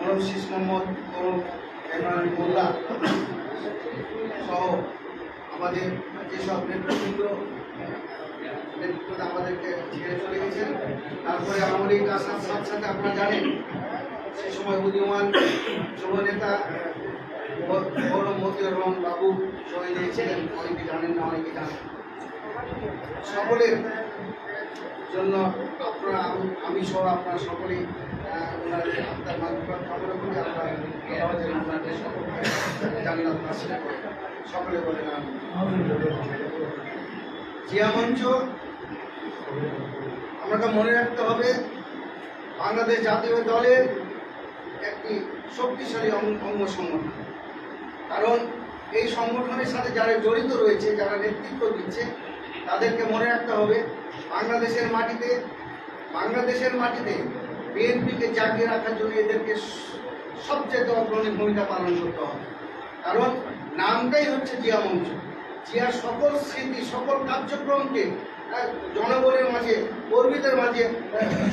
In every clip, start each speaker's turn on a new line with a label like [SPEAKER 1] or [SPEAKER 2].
[SPEAKER 1] মরম শীষ মোহাম্মদ এমরান মোল্লা সহ আমাদের যেসব নেতৃবৃন্দ নেতৃত্ব আমাদেরকে ছেড়ে চলে গেছেন। তারপরে আওয়ামী লীগ আসার সাথে সাথে আপনারা জানেন, সে সময় উদীয়মান যুব নেতা গৌরব মতিউর রহমান বাবু শহীদ হয়েছিলেন। অনেকে জানেন না, অনেকে জানেন সকলের জন্য আপনারা আমি- সহ আপনারা সকলেই আপনারা। জিয়া মঞ্চ মনে রাখতে হবে, বাংলাদেশ জাতীয় দলের একটি শক্তিশালী অঙ্গ সংগঠন কারণ এই সংগঠনের সাথে যারা জড়িত রয়েছে, যারা নেতৃত্ব দিচ্ছে, তাদেরকে মনে রাখতে হবে, বাংলাদেশের মাটিতে বাংলাদেশের মাটিতে বিএনপিকে জাগিয়ে রাখার জন্য এদেরকে সবচেয়ে অগ্রণী ভূমিকা পালন করতে হবে। কারণ নামটাই হচ্ছে জিয়া মঞ্চ। জিয়ার সকল স্মৃতি, সকল কার্যক্রমকে জনগণের মাঝে, কর্মীদের মাঝে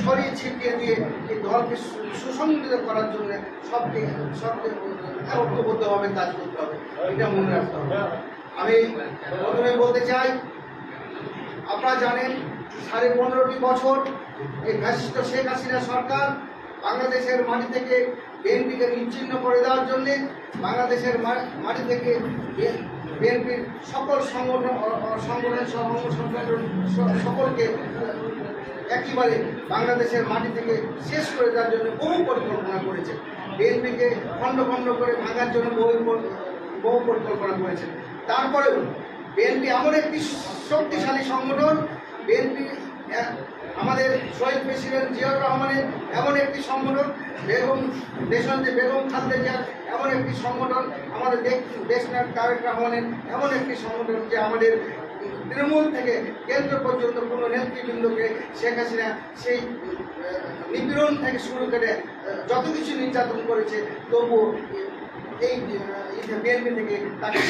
[SPEAKER 1] ছড়িয়ে ছিটিয়ে দিয়ে এই দলকে সুসংগঠিত করার জন্য সবকে সবকে ঐক্যবদ্ধভাবে কাজ করতে হবে। এটা মনে রাখতে হবে। আমি প্রথমে বলতে চাই, আপনারা জানেন সাড়ে পনেরোটি বছর এই ফ্যাসিস্ট শেখ হাসিনা সরকার বাংলাদেশের মাটি থেকে বিএনপিকে নিচ্ছিন্ন করে দেওয়ার জন্যে বাংলাদেশের মাটি থেকে বিএনপির সকল সংগঠন সংগঠন সংগঠন সকলকে একেবারে বাংলাদেশের মাটি থেকে শেষ করে দেওয়ার জন্য বহু পরিকল্পনা করেছে। বিএনপিকে খণ্ড খণ্ড করে ভাঙার জন্য বহু বহু পরিকল্পনা করেছে। তারপরেও বিএনপি এমন একটি শক্তিশালী সংগঠন বিএনপি আমাদের শহীদ প্রেসিডেন্ট জিয়াউর রহমানের এমন একটি সংগঠন, বেগম, দেশন্তে বেগম খালদা জিয়ার এমন একটি সংগঠন, আমাদের দেশনাথ তারেক রহমানের এমন একটি সংগঠন যে আমাদের তৃণমূল থেকে কেন্দ্র পর্যন্ত কোনো নেতৃবৃন্দকে শেখ হাসিনা সেই নিপীড়ন থেকে শুরু করে যত কিছু নির্যাতন করেছে, তবুও এই বিএনপি থেকে তাকে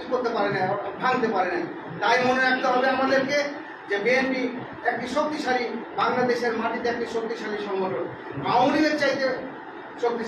[SPEAKER 1] ই করতে পারে না ভাঙতে পারে না তাই মনে রাখতে হবে আমাদেরকে যে বিএনপি একটি শক্তিশালী বাংলাদেশের মাটিতে একটি শক্তিশালী সংগঠন। আওয়ামী লীগের চাইতে শক্তিশালী